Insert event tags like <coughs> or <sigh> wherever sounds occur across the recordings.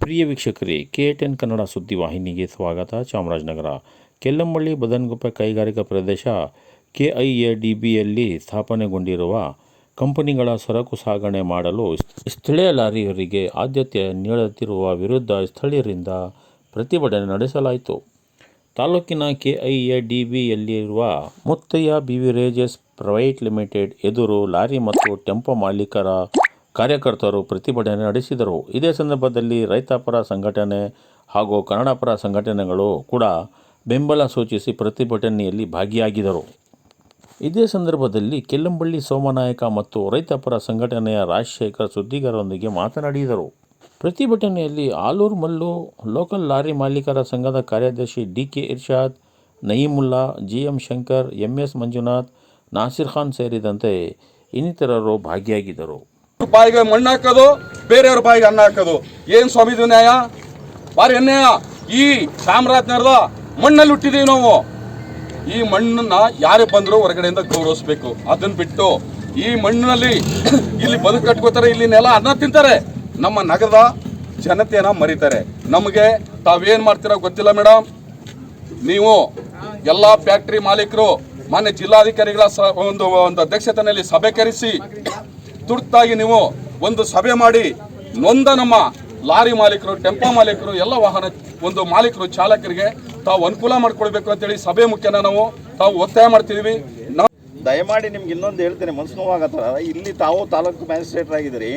ಪ್ರಿಯ ವೀಕ್ಷಕರೇ, K ten Kannada ಸುದ್ದಿವಾಹಿನಿಗೆ ಸ್ವಾಗತ. ಚಾಮರಾಜನಗರ, ಕೆಲ್ಲಂಬಳ್ಳಿ, ಬದನಗುಪ್ಪೆ ಕೈಗಾರಿಕಾ ಪ್ರದೇಶ ಕೆ ಐ ಎ ಡಿ ಬಿಯಲ್ಲಿ ಸ್ಥಾಪನೆಗೊಂಡಿರುವ ಕಂಪನಿಗಳ ಸರಕು ಸಾಗಣೆ ಮಾಡಲು ಸ್ಥಳೀಯ ಲಾರಿಯರಿಗೆ ಆದ್ಯತೆ ನೀಡುತ್ತಿರುವ ವಿರುದ್ಧ ಸ್ಥಳೀಯರಿಂದ ಪ್ರತಿಭಟನೆ ನಡೆಸಲಾಯಿತು. ತಾಲೂಕಿನ ಕೆಐಎ ಡಿ ಬಿಯಲ್ಲಿರುವ ಮುತ್ತಯ್ಯ ಬಿವಿರೇಜಸ್ ಪ್ರೈವೇಟ್ ಲಿಮಿಟೆಡ್ ಎದುರು ಲಾರಿ ಮತ್ತು ಟೆಂಪೋ ಮಾಲೀಕರ ಕಾರ್ಯಕರ್ತರು ಪ್ರತಿಭಟನೆ ನಡೆಸಿದರು. ಇದೇ ಸಂದರ್ಭದಲ್ಲಿ ರೈತಪರ ಸಂಘಟನೆ ಹಾಗೂ ಕನ್ನಡಪರ ಸಂಘಟನೆಗಳು ಕೂಡ ಬೆಂಬಲ ಸೂಚಿಸಿ ಪ್ರತಿಭಟನೆಯಲ್ಲಿ ಭಾಗಿಯಾಗಿದರು ಇದೇ ಸಂದರ್ಭದಲ್ಲಿ ಕೆಲ್ಲಂಬಳ್ಳಿ ಸೋಮನಾಯಕ ಮತ್ತು ರೈತಪರ ಸಂಘಟನೆಯ ರಾಜಶೇಖರ್ ಸುದ್ದಿಗಾರರೊಂದಿಗೆ ಮಾತನಾಡಿದರು. ಪ್ರತಿಭಟನೆಯಲ್ಲಿ ಆಲೂರು ಮಲ್ಲು, ಲೋಕಲ್ ಲಾರಿ ಮಾಲೀಕರ ಸಂಘದ ಕಾರ್ಯದರ್ಶಿ D K Irshad, Nayeemulla G M Shankar M S Manjunath, Nasir Khan ಸೇರಿದಂತೆ ಇನ್ನಿತರರು ಭಾಗಿಯಾಗಿದ್ದರು. ಬಾಯಿಗೆ ಮಣ್ಣು ಹಾಕೋದು, ಬೇರೆಯವ್ರ ಬಾಯಿಗೆ ಅನ್ನ ಹಾಕೋದು. ಏನು ಸ್ವಾಮಿ ನ್ಯಾಯ? ಭಾರಿ ಅನ್ಯಾಯ. ಈ ಚಾಮರಾಜನಗರದ ಮಣ್ಣಲ್ಲಿ ಹುಟ್ಟಿದೀವಿ ನಾವು. ಈ ಮಣ್ಣನ್ನ ಯಾರೇ ಬಂದರೂ ಹೊರಗಡೆಯಿಂದ ಗೌರವಿಸ್ಬೇಕು. ಅದನ್ನ ಬಿಟ್ಟು ಈ ಮಣ್ಣಿನಲ್ಲಿ <coughs> ಇಲ್ಲಿ ಬದುಕು ಕಟ್ಕೋತಾರೆ, ಇಲ್ಲಿ ನೆಲ ಅನ್ನ ತಿಂತಾರೆ. ನಮ್ಮ ನಗರದ ಜನತೆಯನ್ನ ಮರೀತಾರೆ. ನಮಗೆ ತಾವೇನು ಮಾಡ್ತೀರೋ ಗೊತ್ತಿಲ್ಲ ಮೇಡಮ್ ನೀವು ಎಲ್ಲ ಫ್ಯಾಕ್ಟ್ರಿ ಮಾಲೀಕರು, ಮಾನ್ಯ ಜಿಲ್ಲಾಧಿಕಾರಿಗಳ ಒಂದು ಒಂದು ಅಧ್ಯಕ್ಷತೆಯಲ್ಲಿ ಸಭೆ ಕರೆಸಿ ತುರ್ತಾಗಿ ನೀವು ಒಂದು ಸಭೆ ಮಾಡಿ ನೊಂದ ನಮ್ಮ ಲಾರಿ ಮಾಲೀಕರು, ಟೆಂಪೋ ಮಾಲೀಕರು, ಎಲ್ಲ ವಾಹನ ಒಂದು ಮಾಲೀಕರು, ಚಾಲಕರಿಗೆ ತಾವು ಅನುಕೂಲ ಮಾಡ್ಕೊಳ್ಬೇಕು ಅಂತೇಳಿ ಸಭೆ ಮುಖ್ಯನ ನಾವು ತಾವು ಒತ್ತಾಯ ಮಾಡ್ತಿದೀವಿ. ದಯಮಾಡಿ ನಿಮ್ಗೆ ಇನ್ನೊಂದು ಹೇಳ್ತೇನೆ ಮನಸ್ಸು ನೋವಾಗತ್ತಲ್ಲ ಇಲ್ಲಿ ತಾವು ತಾಲೂಕು ಮ್ಯಾಜಿಸ್ಟ್ರೇಟರ್ ಆಗಿದ್ದೀರಿ.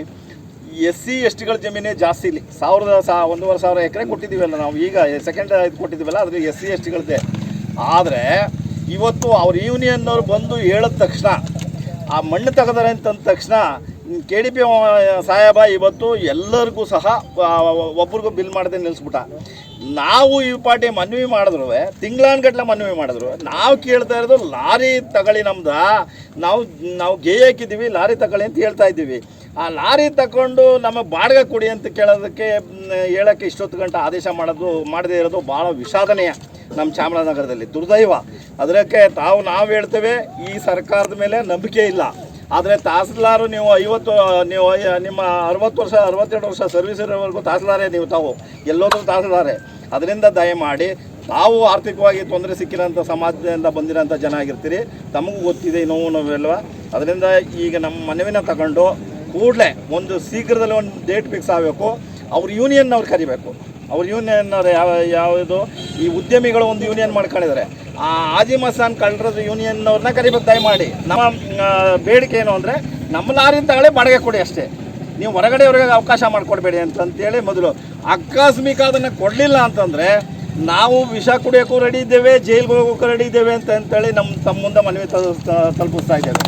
ಎಸ್ ಸಿ, ಎಸ್ ಟಿಗಳ ಜಮೀನೇ ಜಾಸ್ತಿ ಇಲ್ಲಿ. ಸಾವಿರದ ಸಾ ಒಂದೂವರೆ ಸಾವಿರ ಎಕರೆ ಕೊಟ್ಟಿದ್ದೀವಲ್ಲ ನಾವು ಈಗ ಸೆಕೆಂಡ್ ಇದು ಕೊಟ್ಟಿದ್ದೀವಲ್ಲ ಅದ್ರಲ್ಲಿ ಎಸ್ ಸಿ, ಎಸ್ ಟಿಗಳದ್ದೇ. ಆದರೆ ಇವತ್ತು ಅವ್ರ ಯೂನಿಯನ್ನವ್ರು ಬಂದು ಹೇಳಿದ ತಕ್ಷಣ ಆ ಮಣ್ಣು ತೆಗೆದಾರೆ ಅಂತಂದ ತಕ್ಷಣ ಕೆ ಡಿ ಪಿ ಸಾಹೇಬ ಇವತ್ತು ಎಲ್ಲರಿಗೂ ಸಹ ಒಬ್ರಿಗೂ ಬಿಲ್ ಮಾಡದೆ ನಿಲ್ಲಿಸ್ಬಿಟ್ಟ. ನಾವು ಈ ಪಾರ್ಟಿ ಮನವಿ ಮಾಡಿದ್ರು, ತಿಂಗಳಾನ್ಗಟ್ಲೆ ಮನವಿ ಮಾಡಿದ್ರು. ನಾವು ಕೇಳ್ತಾ ಇರೋದು ಲಾರಿ ತಗೊಳ್ಳಿ ನಮ್ದು. ನಾವು ನಾವು ಗೇ ಹಾಕಿದ್ದೀವಿ, ಲಾರಿ ತಗೊಳ್ಳಿ ಅಂತ ಹೇಳ್ತಾ ಇದ್ದೀವಿ. ಆ ಲಾರಿ ತಗೊಂಡು ನಮಗೆ ಬಾಡಿಗೆ ಕೊಡಿ ಅಂತ ಕೇಳೋದಕ್ಕೆ ಹೇಳೋಕ್ಕೆ ಇಷ್ಟೊತ್ತು ಗಂಟೆ ಆದೇಶ ಮಾಡೋದು, ಮಾಡದೇ ಇರೋದು ಭಾಳ ವಿಷಾದನೀಯ. ನಮ್ಮ ಚಾಮರಾಜನಗರದಲ್ಲಿ. ದುರ್ದೈವ. ಅದಕ್ಕೆ ತಾವು ನಾವು ಹೇಳ್ತೇವೆ, ಈ ಸರ್ಕಾರದ ಮೇಲೆ ನಂಬಿಕೆ ಇಲ್ಲ. ಆದರೆ ತಹಸೀಲ್ದಾರು ನೀವು ಐವತ್ತು, ನೀವು ನಿಮ್ಮ ಅರವತ್ತು ವರ್ಷ, ಅರವತ್ತೆರಡು ವರ್ಷ ಸರ್ವಿಸ್ ಇರೋವರೆಗೂ ತಹಸೀಲ್ದಾರೇ ನೀವು ತಾವು. ಎಲ್ಲೋದ್ರೂ ತಹಸೀಲ್ದಾರೆ. ಅದರಿಂದ ದಯಮಾಡಿ, ತಾವು ಆರ್ಥಿಕವಾಗಿ ತೊಂದರೆ ಸಿಕ್ಕಿರೋಂಥ ಸಮಾಜದಿಂದ ಬಂದಿರೋಂಥ ಜನ ಆಗಿರ್ತೀರಿ. ತಮಗೂ ಗೊತ್ತಿದೆ ನೋವು ನೋವೆಲ್ವ. ಅದರಿಂದ ಈಗ ನಮ್ಮ ಮನವಿನ ತಗೊಂಡು ಕೂಡಲೇ ಒಂದು ಶೀಘ್ರದಲ್ಲಿ ಒಂದು ಡೇಟ್ ಫಿಕ್ಸ್ ಆಗಬೇಕು. ಅವ್ರ ಯೂನಿಯನ್ ಅವ್ರು ಕರಿಬೇಕು. ಅವ್ರ ಯೂನಿಯನ್ ಯಾವ, ಯಾವುದು? ಈ ಉದ್ಯಮಿಗಳು ಒಂದು ಯೂನಿಯನ್ ಮಾಡ್ಕೊಂಡಿದ್ದಾರೆ. ಆ ಆಜಿಮಸಾನ್ ಕಳ್ಳರದ ಯೂನಿಯನ್ ಅವ್ರನ್ನ ಕರಿಬೇಕು ದಯಮಾಡಿ ನಮ್ಮ ಬೇಡಿಕೆ ಏನು ಅಂದರೆ ನಮ್ಮ ಲಾರಿನ ತಗೊಳ್ಳಿ ಬಾಡಿಗೆ ಕೊಡಿ ಅಷ್ಟೇ. ನೀವು ಹೊರಗಡೆಯವ್ರಿಗೆ ಅವಕಾಶ ಮಾಡಿಕೊಡ್ಬೇಡಿ ಅಂತಂತೇಳಿ ಮೊದಲು ಆಕಸ್ಮಿಕ ಅದನ್ನು ಕೊಡಲಿಲ್ಲ ಅಂತಂದರೆ ನಾವು ವಿಷ ಕುಡಿಯೋಕ್ಕೂ ರೆಡಿ ಇದ್ದೇವೆ ಜೈಲ್ಗೆ ಹೋಗೋಕ್ಕೂ ರೆಡಿ ಇದ್ದೇವೆ ಅಂತ ಅಂತೇಳಿ ನಮ್ಮ ತಮ್ಮ ಮುಂದೆ ಮನವಿ ತಲುಪಿಸ್ತಾ ಇದ್ದೇವೆ.